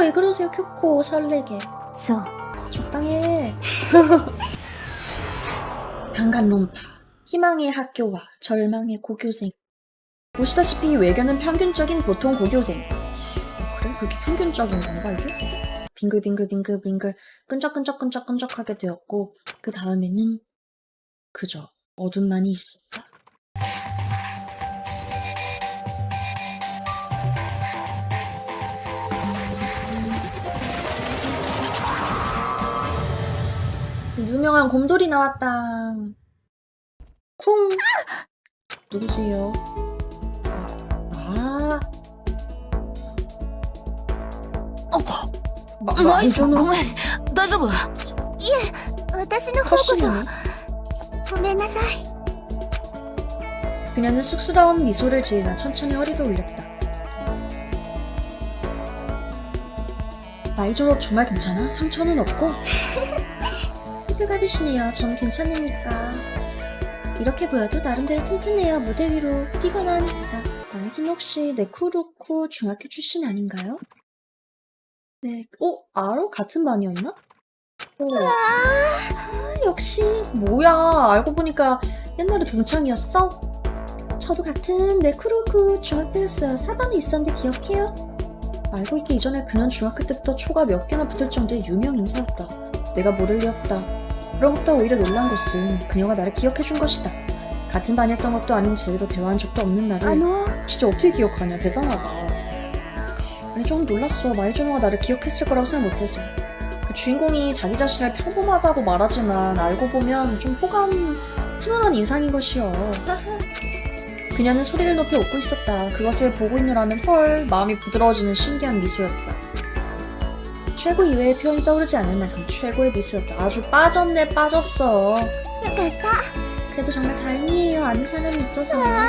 왜 그러세요, 큐코 설레게. そう。 적당해. 방간론파. 희망의 학교와 절망의 고교생. 보시다시피 외교는 평균적인 보통 고교생. 어, 그래? 그렇게 평균적인 건가 이게? 빙글빙글빙글빙글 끈적끈적끈적끈적하게 되었고 그 다음에는 그저 어둠만이 있었다. 유명한 곰돌이 나왔다. 쿵. 누구세요? 아. 어. 마, マイ 마이조노 ごめん。大丈夫私の方こそ 컷이네. ごめんなさい 그녀는 쑥스러운 미소를 지으며 천천히 허리를 올렸다. 마이조노 정말 괜찮아? 상처는 없고? 호들갑이시네요. 전 괜찮으니까. 이렇게 보여도 나름대로 튼튼해요. 무대 위로 뛰거나 합니다. 나에겐 혹시 네쿠루쿠 중학교 출신 아닌가요? 네, 어? 아로 같은 반이었나? 어. 아, 역시 뭐야 알고 보니까 옛날에 동창이었어? 저도 같은 네쿠루쿠 중학교였어요. 4반에 있었는데 기억해요? 알고 있기 이전에 그는 중학교 때부터 초가 몇 개나 붙을 정도의 유명 인사였다. 내가 모를 리 없다. 그로부터 오히려 놀란 것은 그녀가 나를 기억해준 것이다. 같은 반이었던 것도 아닌 제대로 대화한 적도 없는 あ 나를 の 진짜 어떻게 기억하냐 대단하다. 아니 좀 놀랐어. 마이조노가 나를 기억했을 거라고 생각 못해서. 그 주인공이 자기 자신을 평범하다고 말하지만 알고 보면 좀 호감 훈훈한 인상인 것이요. 그녀는 소리를 높여 웃고 있었다. 그것을 보고 있노라면 헐 마음이 부드러워지는 신기한 미소였다. 최고 이외의 표현이 떠오르지 않을 만큼 최고의 미소였다. 아주 빠졌네 빠졌어. 됐다. 그래도 정말 다행이에요. 아는 사람이 있어서. 아.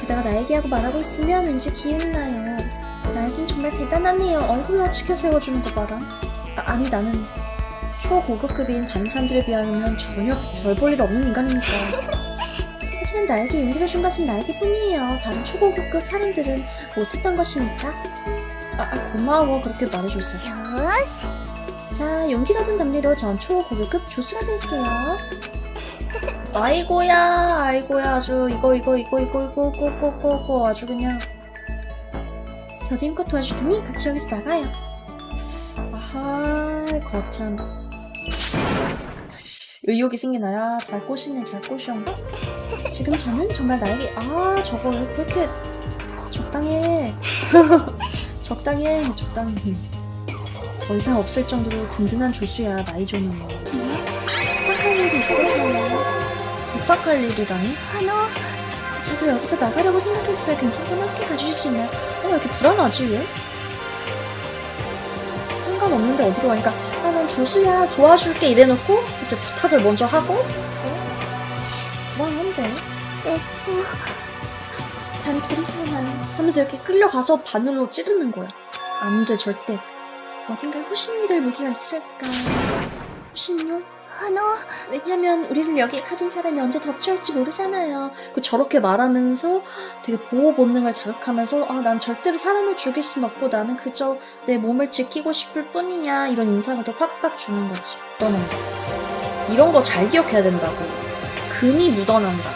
게다가 나에게 하고 말하고 있으면 왠지 기운나요. 나에겐 정말 대단하네요. 얼굴로 치켜 세워주는 거 봐라. 아, 아니 나는 초고급급인 다른 사람들에 비하면 전혀 별 볼 일 없는 인간이니까. 하지만 나에게 용기를 준 것은 나에게 뿐이에요. 다른 초고급급 사람들은 못했던 것이니까. 아, 아 고마워 그렇게 말해줬어요. よーし。 자, 용기를 얻은 담례로 전 초고급 조수가 될게요. 아이고야, 아이고야, 아주 이거 이거 이거 이거 이거 이거 이거 이거, 이거 아주 그냥. 저도 힘껏 도와주더니 같이 여기서 나가요. 아하, 거참. 씨, 의욕이 생기나야? 잘 꼬시네, 잘 꼬셔. 지금 저는 정말 나에게 아 저거 왜 이렇게 적당해. 적당해, 적당해. 더 이상 없을 정도로 든든한 조수야 나이조는 빡할 일이 있어서요 부탁할 일이라니? 하노 저도 여기서 나가려고 생각했어요 괜찮다면 함께 가주실 수 있나요? 어, 왜 이렇게 불안하지 왜? 상관없는데 어디로 가니까 그러니까, 아, 난 조수야 도와줄게 이래놓고 이제 부탁을 먼저 하고 어? 그만한데 어, 어. 단 둘이서만 하면서 이렇게 끌려가서 바늘로 찌르는 거야 안 돼 절대 어딘가에 호신용이 될 무기가 있을까 호신용? あの 왜냐면 우리를 여기에 가둔 사람이 언제 덮쳐올지 모르잖아요. 그 저렇게 말하면서 되게 보호 본능을 자극하면서 아 난 절대로 사람을 죽일 순 없고 나는 그저 내 몸을 지키고 싶을 뿐이야 이런 인상을 더 팍팍 주는 거지. 묻어난다. 이런 거 잘 기억해야 된다고. 금이 묻어난다.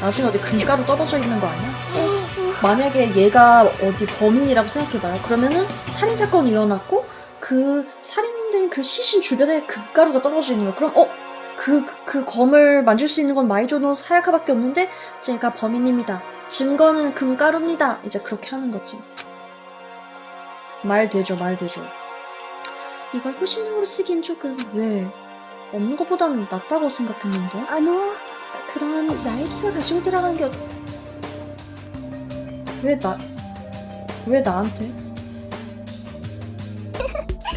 나중에 어디 금가루 떨어져 있는 거 아니야? 만약에 얘가 어디 범인이라고 생각해봐요. 그러면은 살인 사건 이 일어났고 그 살인된 그 시신 주변에 금가루가 떨어져 있는 거야. 그럼 어? 그, 그 검을 만질 수 있는 건 마이조노 사야카밖에 없는데 제가 범인입니다. 증거는 금가루입니다. 이제 그렇게 하는 거지. 말 되죠, 말 되죠. 이걸 호신용으로 쓰기엔 조금 왜 없는 것보다는 낫다고 생각했는데 あの 그럼 나이키가 가지고 들어간 게 왜 나, 왜 나한테?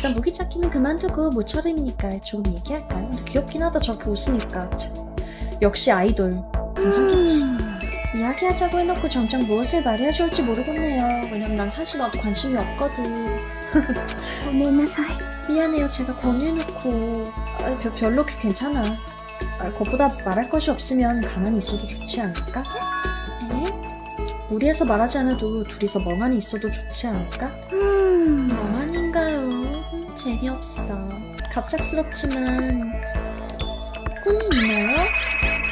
일단 무기 찾기는 그만두고 모처럼이니까 조금 얘기할까요? 근데 귀엽긴 하다 저렇게 웃으니까 참. 역시 아이돌 괜찮겠지 이야기하자고 해놓고 정작 무엇을 말해야 좋을지 모르겠네요 왜냐면 난 사실 나도 관심이 없거든 ごめんなさい 미안해요 제가 권유해놓고 아, 별- 별로 그- 괜찮아 아, 그것보다 말할 것이 없으면 가만히 있어도 좋지 않을까? 네? 무리해서 말하지 않아도 둘이서 멍하니 있어도 좋지 않을까? うーん 멍하니인가요? 재미없어. 갑작스럽지만 꿈이 있나요?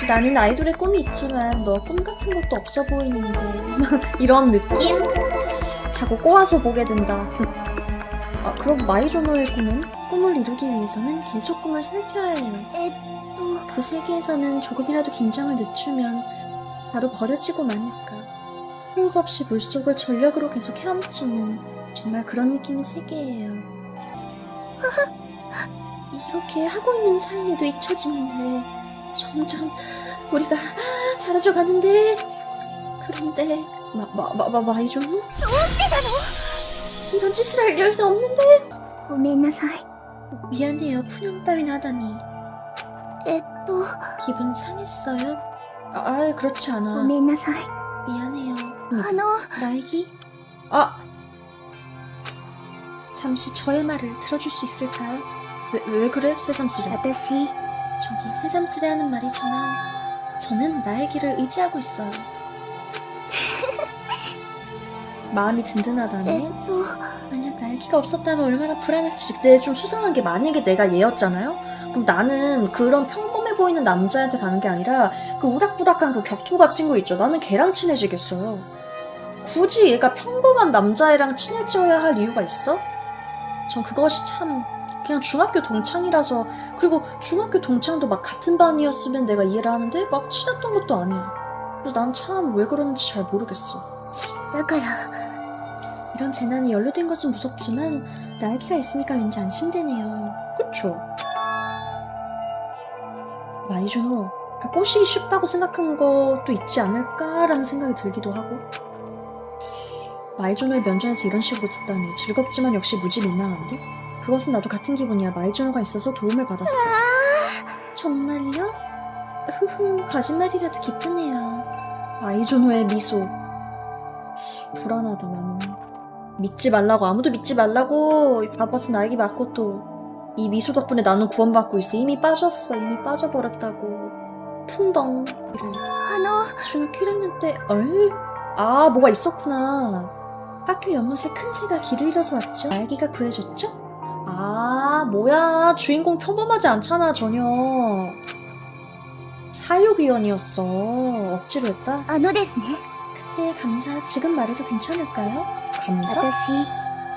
나는 아이돌의 꿈이 있지만 너 꿈 같은 것도 없어 보이는데 이런 느낌? 자꾸 꼬아서 보게 된다. 아 그럼 마이조노의 꿈은? 꿈을 이루기 위해서는 계속 꿈을 살펴야 해요. 그 세계에서는 조금이라도 긴장을 늦추면 바로 버려지고 마니까. 호흡 없이 물속을 전력으로 계속 헤엄치는 정말 그런 느낌의 세계예요. 이렇게 하고 있는 사이에도 잊혀지는데 점점 우리가 사라져 가는데 그런데 마마마마 마이종? 어떻게다로 이런 짓을 할 여유는 없는데. 오메나사이. 미안해요 푸념 따윈 나다니. 에또 기분 상했어요? 아, 아 그렇지 않아. 오메나사이. 미안해요. 아노. 나이기. 아 잠시 저의 말을 들어줄 수 있을까요? 왜, 왜 그래, 새삼스레? 私 저기 새삼스레 하는 말이지만 저는 나의 길을 의지하고 있어요. 마음이 든든하다니? 또... 만약 날개가 없었다면 얼마나 불안했을지. 근데 좀 수상한 게 만약에 내가 얘였잖아요? 그럼 나는 그런 평범해 보이는 남자한테 가는 게 아니라 그 우락부락한 그 격투가 친구 있죠. 나는 걔랑 친해지겠어요. 굳이 얘가 평범한 남자애랑 친해져야 할 이유가 있어? 전 그것이 참 그냥 중학교 동창이라서 그리고 중학교 동창도 막 같은 반이었으면 내가 이해를 하는데 막 친했던 것도 아니야 그래서 난 참 왜 그러는지 잘 모르겠어 だから 이런 재난이 연루된 것은 무섭지만 나에기가 있으니까 왠지 안심되네요. 그쵸? 마이존호, 그러니까 꼬시기 쉽다고 생각한 것도 있지 않을까라는 생각이 들기도 하고 마이존호의 면전에서 이런 식으로 듣다니 즐겁지만 역시 무지 민망한데? 그것은 나도 같은 기분이야. 마이존호가 있어서 도움을 받았어. 정말요? 흐흐, 거짓말이라도 기쁘네요. 마이존호의 미소. 불안하다 나는. 믿지 말라고 아무도 믿지 말라고 이 바보 같은 나에게 맞고 또 이 미소 덕분에 나는 구원받고 있어 이미 빠졌어 이미 빠져버렸다고 풍덩 이를 あの 중학교 1학년 때 얼 아 뭐가 있었구나 학교 연못에 큰 새가 길을 잃어서 왔죠 나에게가 구해줬죠 아 뭐야 주인공 평범하지 않잖아 전혀 사육위원이었어 억지로 했다 あのですね 그때 감사 지금 말해도 괜찮을까요? 감사? 私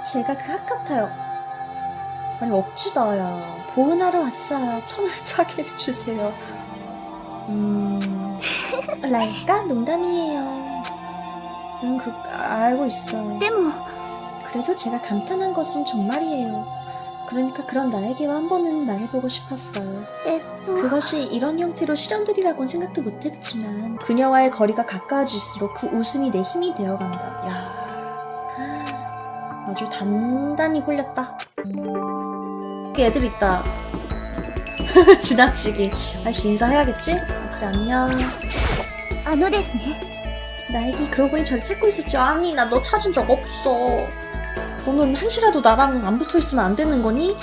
제가 그 학 같아요. 아니 억지다야. 보은하러 왔어요. 천을 차게 해주세요. 음... 라이까 농담이에요. 응, 그 알고 있어. でも 그래도 제가 감탄한 것은 정말이에요. 그러니까 그런 나에게와 한 번은 말해보고 싶었어요. えっと 그것이 이런 형태로 실현되리라고는 생각도 못했지만 그녀와의 거리가 가까워질수록 그 웃음이 내 힘이 되어간다. 야, 아주 단단히 홀렸다. 애들 있다. 지나치기. 아씨 인사해야겠지? 그래 안녕. あのですね 나에게 그러고 보니 절 찾고 있었지. 아니 나 너 찾은 적 없어. 너는 한시라도 나랑 안 붙어 있으면 안 되는 거니?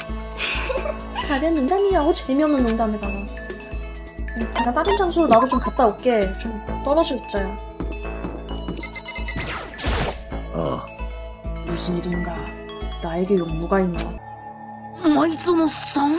가면 농담이야. 어 재미없는 농담에다가. 응, 내가 다른 장소로 나도 좀 갔다 올게. 좀 떨어져 있자야. あ 무슨 일인가? 나에게 용무가 있나? あ前園さん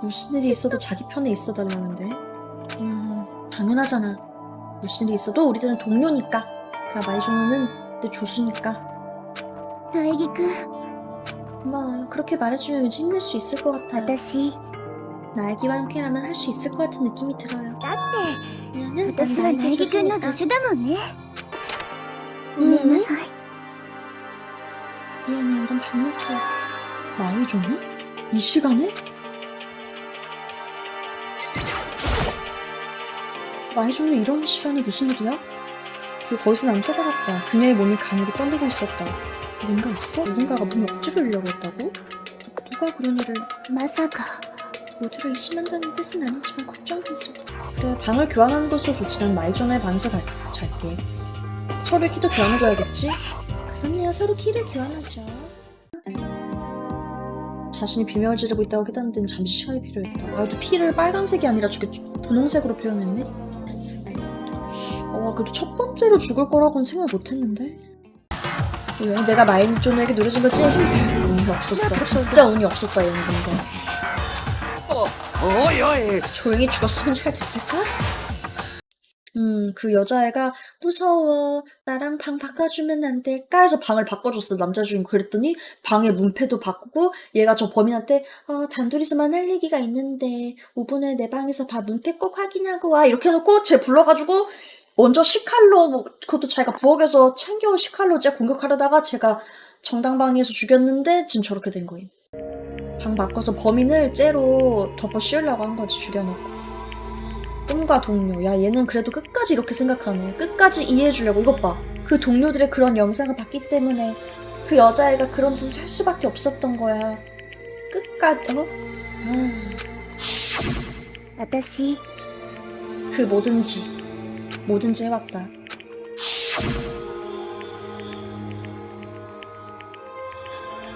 무슨 일이 있어도 자기 편에 있어 달라는데. 음, 당연하잖아. 무슨 일이 있어도 우리들은 동료니까. 그러니까 마이조노는 내 조수니까. 大義君 뭐 그렇게 말해주면 왠지 힘낼 수 있을 것 같아. 私 나에게와 함께라면 할 수 있을 것 같은 느낌이 들어요. だって 왜냐면 난 私は 나에게 苗木君の 조수니까. 助手だもんねごめんなさい 미안해, 그럼 밥 먹게. 마이조노? 이 시간에? 마이졸로 이런 시간이 무슨 일이야? 그 거기서 난 깨달았다. 그녀의 몸이 강하게 떨리고 있었다. 뭔가 있어? 누군가가 문을 억지르려고 했다고? 누가 그런 일을... 마사가... 모두를 의심한다는 뜻은 아니지만 걱정돼서... 그래, 방을 교환하는 것으로 좋지만 마이존의 방에서 잘, 잘게. 서로의 키도 교환해줘야겠지? 그렇네요, 서로 키를 교환하죠. 자신이 비명을 지르고 있다고 깨닫는 데 잠시 시간이 필요했다. 아, 또 피를 빨간색이 아니라 저게 분홍색으로 표현했네? 와, 그래도 첫 번째로 죽을 거라고는 생각 못 했는데? 왜? 내가 마인존에게 노래 준 거지? 운이 없었어. 진짜 운이 없었다, 얘는 건데. 어, 조용히 죽었으면 잘 됐을까? 음, 그 여자애가 무서워. 나랑 방 바꿔주면 안 될까? 해서 방을 바꿔줬어, 남자 주인. 그랬더니 방의 문패도 바꾸고 얘가 저 범인한테 어, 단둘이서만 할 얘기가 있는데 5 분 후에 내 방에서 봐 문패 꼭 확인하고 와. 이렇게 해 놓고 쟤 불러 가지고 먼저 식칼로 뭐 그것도 자기가 부엌에서 챙겨온 식칼로 쟤 공격하려다가 제가 정당방위에서 죽였는데 지금 저렇게 된 거임. 방 바꿔서 범인을 째로 덮어 씌우려고 한 거지 죽여 놓고 꿈과 동료. 야 얘는 그래도 끝까지 이렇게 생각하네. 끝까지 이해해주려고. 이것 봐 그 동료들의 그런 영상을 봤기 때문에 그 여자애가 그런 짓을 할 수밖에 없었던 거야. 끝까지 어? 아, 私그 뭐든지. 뭐든지 해왔다.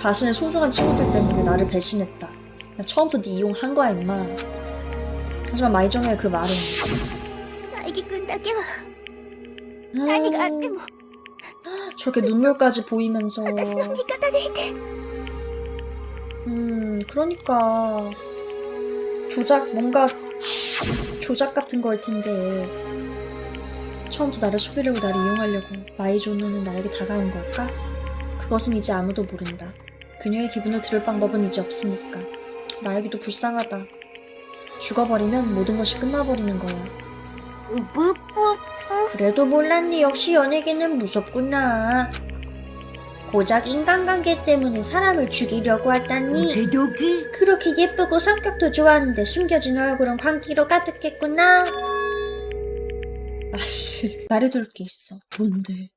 자신의 소중한 친구들 때문에 나를 배신했다. 야, 처음부터 네 이용한 거야 임마 하지만 마이정의 그 말은 大義君だけは 아, 何があっても 저렇게 눈물까지 보이면서 私の味方でいて 음 그러니까 조작 뭔가 조작 같은 거일 텐데 처음부터 나를 속이려고 나를 이용하려고 마이조누는 나에게 다가온 걸까? 그것은 이제 아무도 모른다. 그녀의 기분을 들을 방법은 이제 없으니까 나에게도 불쌍하다. 죽어버리면 모든 것이 끝나버리는 거야. 뭐, 뭐? 그래도 몰랐니 역시 연예계는 무섭구나. 고작 인간관계 때문에 사람을 죽이려고 하다니. 대독이? 그? 그렇게 예쁘고 성격도 좋았는데 숨겨진 얼굴은 광기로 가득했구나. 아씨, 말해둘 게 있어. 뭔데?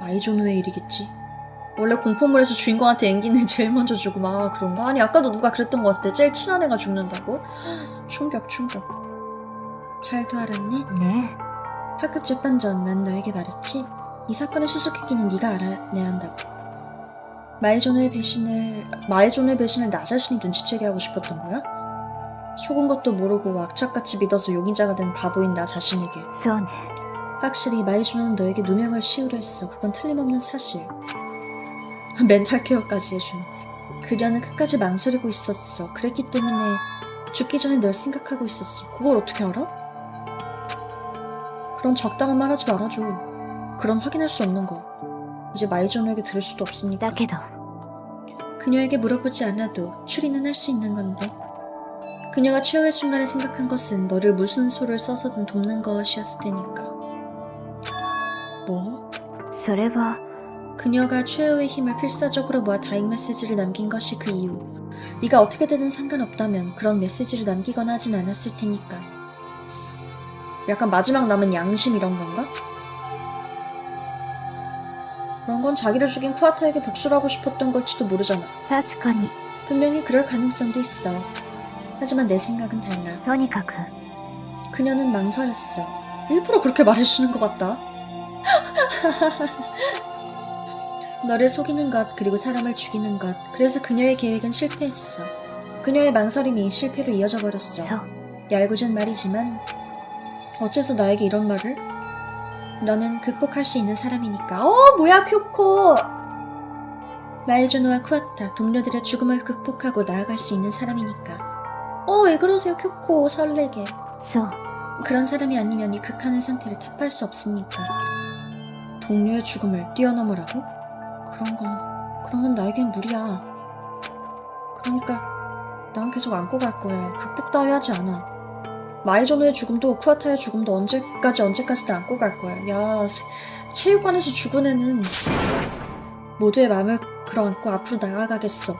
아이존 왜 일이겠지? 원래 공포물에서 주인공한테 앵기는 제일 먼저 주고 막 그런가? 아니 아까도 누가 그랬던 것 같은데 제일 친한 애가 죽는다고? 충격 충격 잘도 알았니? 네. 학급 재판전 난 너에게 말했지. 이 사건의 수수께끼는 네가 알아내야 한다고. 마에존의 배신을 마에존의 배신을 나 자신이 눈치채게 하고 싶었던 거야? 속은 것도 모르고 악착같이 믿어서 용의자가 된 바보인 나 자신에게. 써네. 확실히 마이존은 너에게 누명을 씌우려 했어. 그건 틀림없는 사실. 멘탈 케어까지 해준. 그녀는 끝까지 망설이고 있었어. 그랬기 때문에 죽기 전에 널 생각하고 있었어. 그걸 어떻게 알아? 그런 적당한 말 하지 말아줘. 그런 확인할 수 없는 거. 이제 마이존에게 들을 수도 없으니까. だけど 그녀에게 물어보지 않아도 추리는 할 수 있는 건데. 그녀가 최후의 순간에 생각한 것은 너를 무슨 수를 써서든 돕는 것이었을 테니까. 뭐? それは 그녀가 최후의 힘을 필사적으로 모아 다잉 메시지를 남긴 것이 그 이유. 네가 어떻게 되든 상관없다면 그런 메시지를 남기거나 하진 않았을 테니까. 약간 마지막 남은 양심 이런 건가? 그런 건 자기를 죽인 쿠아타에게 복수를 하고 싶었던 걸지도 모르잖아. 確かに 분명히 그럴 가능성도 있어. 하지만 내 생각은 달라. とにかく 그녀는 망설였어. 일부러 그렇게 말해주는 것 같다. 너를 속이는 것, 그리고 사람을 죽이는 것. 그래서 그녀의 계획은 실패했어. 그녀의 망설임이 실패로 이어져 버렸어. 얄궂은 말이지만 어째서 나에게 이런 말을? 너는 극복할 수 있는 사람이니까. 어, 뭐야, 큐코! 마일조노와 쿠아타, 동료들의 죽음을 극복하고 나아갈 수 있는 사람이니까. 어, 왜 그러세요, 큐코, 설레게. 서. 그런 사람이 아니면 이 극한의 상태를 탓할 수 없으니까. 동료의 죽음을 뛰어넘으라고? 그런 건, 그런 건 나에겐 무리야. 그러니까, 난 계속 안고 갈 거야. 극복 따위 하지 않아. 마이조노의 죽음도 쿠아타의 죽음도 언제까지 언제까지도 안고 갈 거야. 야, 세- 체육관에서 죽은 애는 모두의 마음을 끌어안고 앞으로 나아가겠어.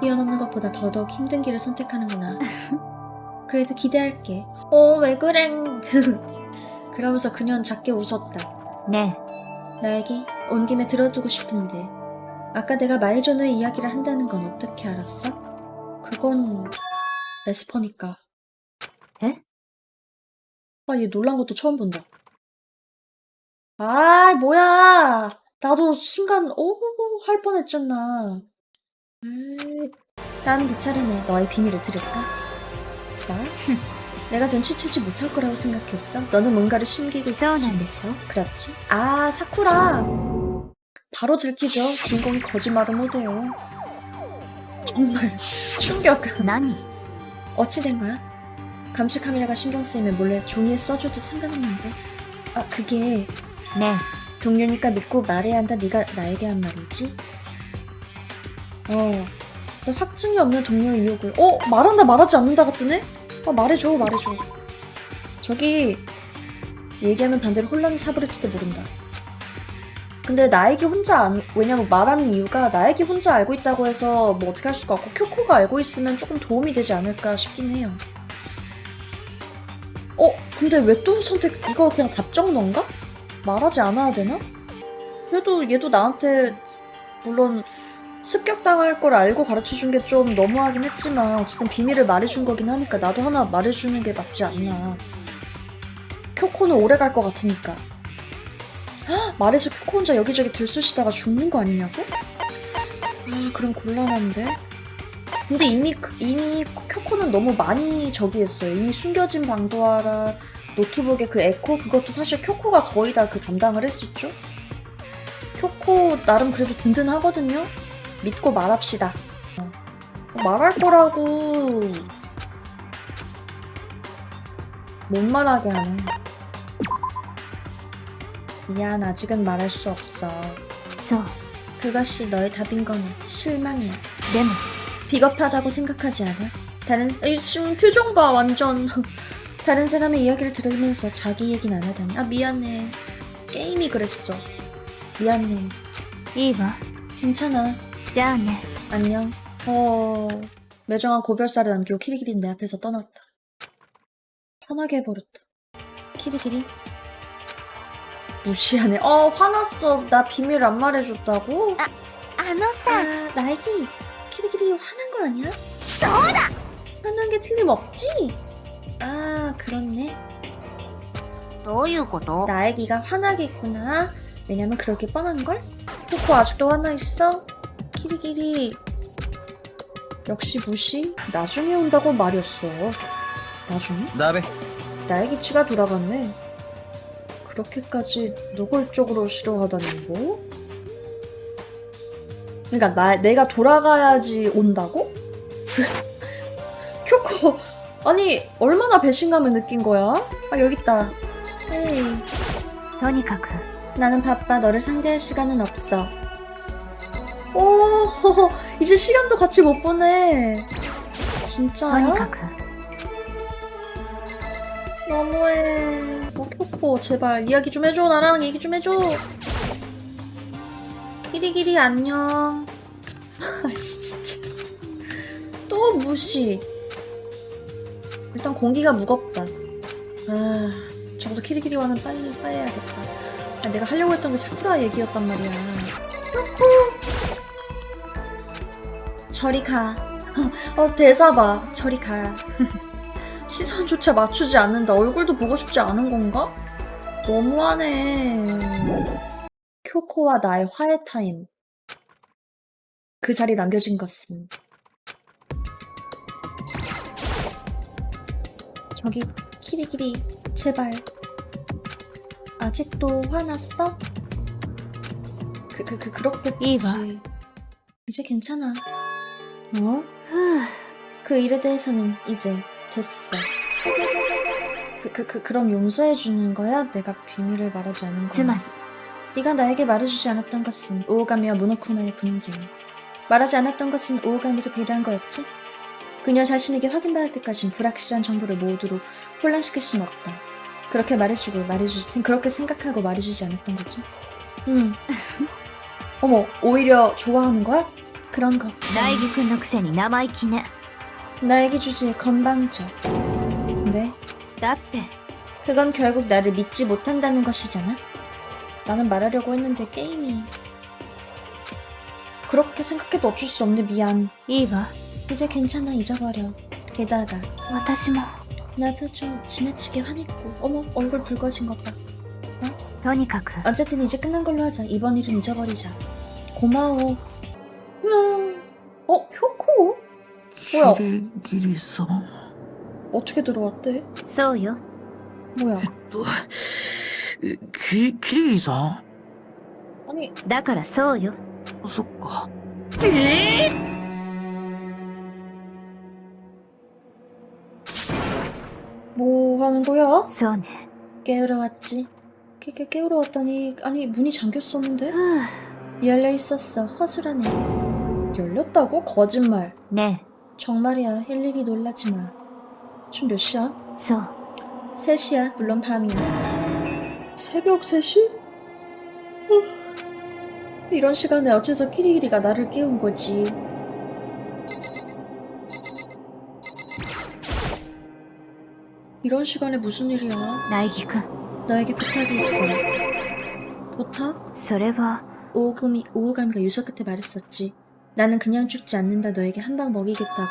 뛰어넘는 것보다 더더욱 힘든 길을 선택하는구나. 그래도 기대할게. 어, 왜 그래? 그러면서 그녀는 작게 웃었다. 네. 나에게 온 김에 들어두고 싶은데 아까 내가 마이조노의 이야기를 한다는 건 어떻게 알았어? 그건 에스퍼니까. 에? 아, 얘 놀란 것도 처음 본다. 아, 뭐야. 나도 순간 오할 뻔했잖아. 음, 난네 차례네. 너의 비밀을 들을까? 나? 내가 눈치채지 못할 거라고 생각했어. 너는 뭔가를 숨기고 있지. 이상한데죠? 그렇지. 아, 사쿠라. 바로 들키죠. 주인공이 거짓말을 못해요. 정말 충격. 나니? 어찌 된 거야? 감시 카메라가 신경 쓰이면 몰래 종이에 써줘도 상관없는데. 아, 그게 네. 동료니까 믿고 말해야 한다. 네가 나에게 한 말이지. 어. 너 확증이 없는 동료의 의혹을. 어, 말한다 말하지 않는다 같더네. 어, 말해줘, 말해줘. 저기 얘기하면 반대로 혼란이 사부릴지도 모른다. 근데 나에게 혼자 안, 왜냐면 말하는 이유가 나에게 혼자 알고 있다고 해서 뭐 어떻게 할 수가 없고 쿄코가 알고 있으면 조금 도움이 되지 않을까 싶긴 해요. 어, 근데 왜 또 선택, 이거 그냥 답정 넌가? 말하지 않아야 되나? 그래도 얘도 나한테 물론 습격당할 걸 알고 가르쳐 준 게 좀 너무하긴 했지만 어쨌든 비밀을 말해준 거긴 하니까 나도 하나 말해주는 게 맞지 않나. 쿄코는 오래 갈 것 같으니까. 헉, 말해서 쿄코 혼자 여기저기 들쑤시다가 죽는 거 아니냐고? 아 그럼 곤란한데. 근데 이미 그- 이미 쿄코는 너무 많이 저기 했어요. 이미 숨겨진 방도하라 노트북의 그 에코 그것도 사실 쿄코가 거의 다 그 담당을 했었죠. 쿄코 나름 그래도 든든하거든요. 믿고 말합시다. 어. 말할 거라고 못 말하게 하네. 미안 아직은 말할 수 없어. そう 그것이 너의 답인 거네. 실망이야. でも 비겁하다고 생각하지 않아? 다른 이 지금 표정 봐 완전 다른 사람의 이야기를 들으면서 자기 얘기는 안 하다니 아 미안해 게임이 그랬어 미안해 いいわ 괜찮아 じゃあね 안녕 어 매정한 고별사를 남기고 키리키리는 내 앞에서 떠났다 편하게 해버렸다 키리키리 무시하네 어 화났어 나 비밀 안 말해줬다고 あの 아, 나에게 키리키리 화난 거 아니야? 화난 게 틀림없지? 아, 그렇네. どういうこと 나애기가 화나겠구나. 왜냐면 그럴 게 뻔한걸? 토코 아직도 화나있어? 키리키리. 역시 무시? 나중에 온다고 말이었어. 나중에? ダメ 나의 기치가 돌아갔네. 그렇게까지 노골적으로 싫어하다는 거? 그러니까 나 내가 돌아가야지 온다고? 쿄코 아니 얼마나 배신감을 느낀 거야? 아 여기 있다. 에이 とにかく 나는 바빠 너를 상대할 시간은 없어. 오, 이제 시간도 같이 못 보내. 진짜야? 그러니까 그. 너무해. 어, 오키코 제발 이야기 좀 해줘. 나랑 얘기 좀 해줘. 끼리끼리 안녕. 아씨 진짜. 또 무시. 일단 공기가 무겁다. 아, 적어도 키리키리와는 빨리 빨리 해야겠다. 아, 내가 하려고 했던 게 사쿠라 얘기였단 말이야. 저리 가. 어 대사 봐. 저리 가. 시선조차 맞추지 않는다. 얼굴도 보고 싶지 않은 건가? 너무하네. 쿄코와 나의 화해 타임. 그 자리 남겨진 것은 저기 키리키리 제발 아직도 화났어? 그 그 그 그 렇겠지. 이봐. 이제 괜찮아. 어? ふう 그 일에 대해서는 이제 됐어. 그, 그, 그, 그럼 용서해 주는 거야? 내가 비밀을 말하지 않은 つま 거야. り 네가 나에게 말해주지 않았던 것은 오오가미와 모노쿠마의 분쟁. 말하지 않았던 것은 오오가미를 배려한 거였지? 그녀 자신에게 확인받을 때까진 불확실한 정보를 모두로 혼란시킬 수는 없다. 그렇게 말해주고 말해주지, 그렇게 생각하고 말해주지 않았던 거지? 응. 어머, 오히려 좋아하는 거야? 그런 거. 大義君のくせに生意気ね 나에게 주지 건방져. だって、 그건 결국 나를 믿지 못한다는 것이잖아. 나는 말하려고 했는데 게임이 그렇게 생각해도 없을 수 없네 미안. いいわ。 이제 괜찮아 잊어버려. 게다가 私も、 나도 좀 지나치게 화냈고 어머 얼굴 붉어진 것 봐. とにかく、 어쨌든 이제 끝난 걸로 하자. 이번 일은 잊어버리자. 고마워. 음. 어 효코? 뭐야? キリギリさん 어떻게 들어왔대? そうよ。 뭐야? とえキキリギリさ 아니 だからそうよ。んそっか 뭐 하는 거야? そうね。 깨우러 왔지. 깨, 깨, 깨우러 왔더니 아니 문이 잠겼었는데 ふぅ。 열려 있었어. 허술하네. 열렸다고? 거짓말. ね 정말이야. 일일이 놀라지 마. 지금 몇 시야? え、そう。 3시야. 물론 밤이야. 새벽 3시? 이런 시간에 어째서 키리키리가 나를 깨운 거지. 이런 시간에 무슨 일이야? 苗木くん、 너에게 부탁이 있어. 부탁? それは、 오금이, 오오가미가 유서 끝에 말했었지. 나는 그냥 죽지 않는다 너에게 한 방 먹이겠다고.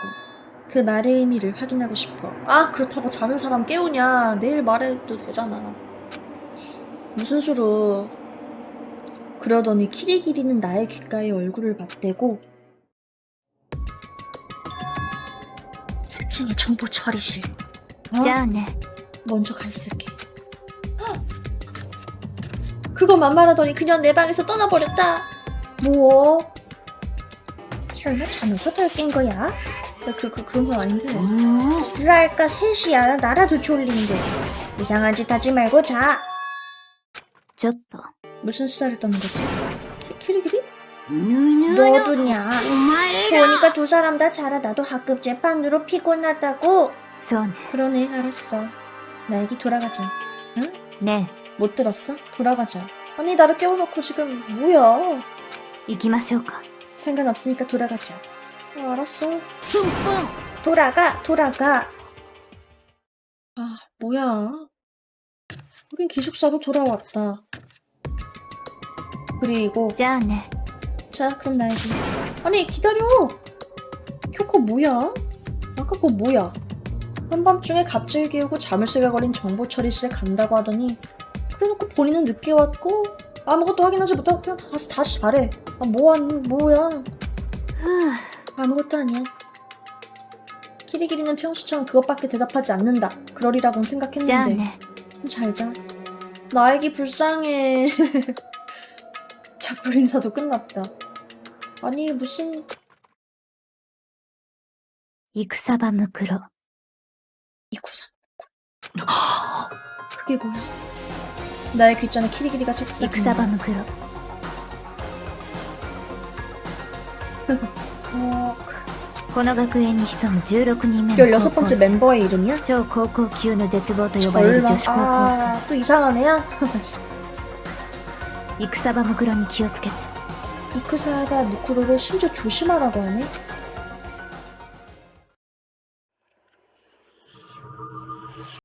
그 말의 의미를 확인하고 싶어. 아, 그렇다고 자는 사람 깨우냐. 내일 말해도 되잖아. 무슨 수로. 그러더니 키리기리는 나의 귓가에 얼굴을 맞대고 3층의 정보 처리실. 어? じゃあね。 먼저 가 있을게. 그거만 말하더니 그냥 내 방에서 떠나버렸다. 뭐? 설마 잠에서 덜 깬 거야? 그, 그, 그런 건 아닌데. うー 그랄까 셋이야. 나라도 졸린데. 이상한 짓 하지 말고 자. ちょっと。 무슨 수다를 떠는 거지? 키- 키리키리? ぬぬ 너도냐? お前 좋으니까 두 사람 다 자라. 나도 학급 재판으로 피곤하다고. そうね。 그러네, 알았어. 나에게 돌아가자. ね 못 들었어? 돌아가자. 아니, 나를 깨워놓고 지금 뭐야? え、行きましょうか。 상관없으니까 돌아가자. 어, 알았어. 돌아가, 돌아가. 아, 뭐야. 우린 기숙사로 돌아왔다. 그리고 자, 자, 그럼 날지. 아니, 기다려. 쿄코 뭐야? 아까 그거 뭐야? 한밤중에 갑질 기우고 잠을 새가 걸린 정보 처리실에 간다고 하더니 그래놓고 본인은 늦게 왔고 아무것도 확인하지 못하고 그냥 다시 다시 잘해. 아, 뭐야 뭐야? 아무것도 아니야. 키리기리는 평소처럼 그것밖에 대답하지 않는다. 그러리라고 생각했는데. 잘 자. 나에게 불쌍해. 작별 인사도 끝났다. 아니 무슨 이쿠사바 무크로 이쿠사 그게 뭐야? 나의 귓전에 키리기리가 속삭인다. 戦場むくろ。 어, この学園に潜む16人目の高校 16번째 生。 멤버의 이름이야? 超高校級の絶望と呼ばれる 절망. 女子高校 아, 또 이상한 애야? 生。戦場むくろに気をつけて。 이쿠사가 누쿠로를 심지어 조심하라고 하네?